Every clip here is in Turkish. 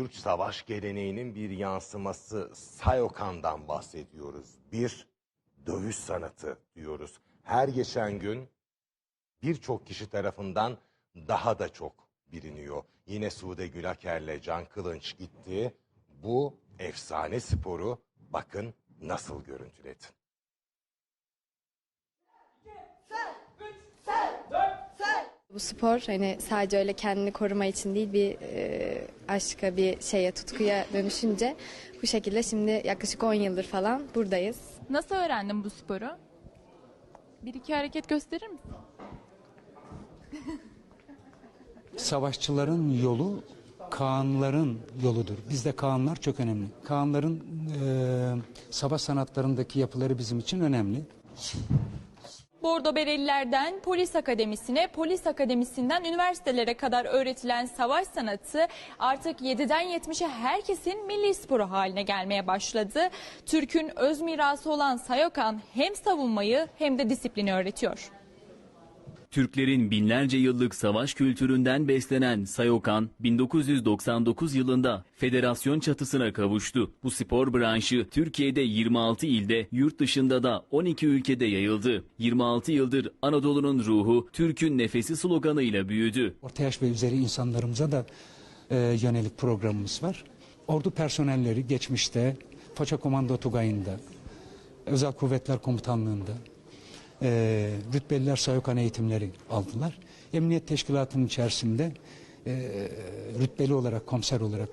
Türk savaş geleneğinin bir yansıması Sayokan'dan bahsediyoruz. Bir dövüş sanatı diyoruz. Her geçen gün birçok kişi tarafından daha da çok biliniyor. Yine Sude Gülaker'le Can Kılınç gitti. Bu efsane sporu bakın nasıl görüntüledi. Bu spor hani sadece öyle kendini koruma için değil bir e, aşka bir şeye tutkuya dönüşünce bu şekilde şimdi yaklaşık 10 yıldır falan buradayız. Nasıl öğrendin bu sporu? Bir iki hareket gösterir misin? Savaşçıların yolu Kaanların yoludur. Bizde Kaanlar çok önemli. Kaanların e, savaş sanatlarındaki yapıları bizim için önemli. Bordo Berelilerden polis akademisine, polis akademisinden üniversitelere kadar öğretilen savaş sanatı artık 7'den 70'e herkesin milli sporu haline gelmeye başladı. Türk'ün öz mirası olan Sayokan hem savunmayı hem de disiplini öğretiyor. Türklerin binlerce yıllık savaş kültüründen beslenen Sayokan 1999 yılında federasyon çatısına kavuştu. Bu spor branşı Türkiye'de 26 ilde, yurt dışında da 12 ülkede yayıldı. 26 yıldır Anadolu'nun ruhu Türk'ün nefesi sloganıyla büyüdü. Orta yaş ve üzeri insanlarımıza da e, yönelik programımız var. Ordu personelleri geçmişte Foça Komando Tugayı'nda, Özel Kuvvetler Komutanlığı'nda e, rütbeliler Sayokan eğitimleri aldılar. Emniyet Teşkilatı'nın içerisinde e, rütbeli olarak, komiser olarak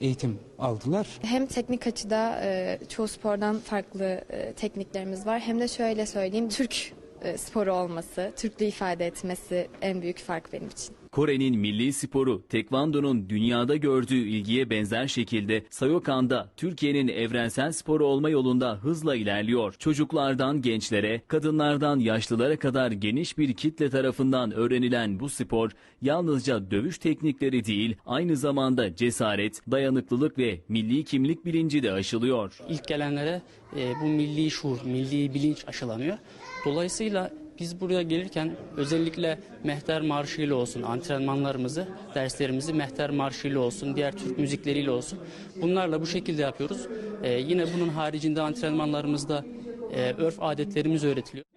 eğitim aldılar. Hem teknik açıda e, çoğu spordan farklı e, tekniklerimiz var hem de şöyle söyleyeyim Türk e, sporu olması, Türklüğü ifade etmesi en büyük fark benim için. Kore'nin milli sporu Tekvando'nun dünyada gördüğü ilgiye benzer şekilde Sayokan'da Türkiye'nin evrensel sporu olma yolunda hızla ilerliyor. Çocuklardan gençlere, kadınlardan yaşlılara kadar geniş bir kitle tarafından öğrenilen bu spor yalnızca dövüş teknikleri değil, aynı zamanda cesaret, dayanıklılık ve milli kimlik bilinci de aşılıyor. İlk gelenlere e, bu milli şuur, milli bilinç aşılanıyor. Dolayısıyla biz buraya gelirken özellikle Mehter Marşı ile olsun, antrenmanlarımızı, derslerimizi Mehter Marşı ile olsun, diğer Türk müzikleriyle olsun. Bunlarla bu şekilde yapıyoruz. E, yine bunun haricinde antrenmanlarımızda e, örf adetlerimiz öğretiliyor.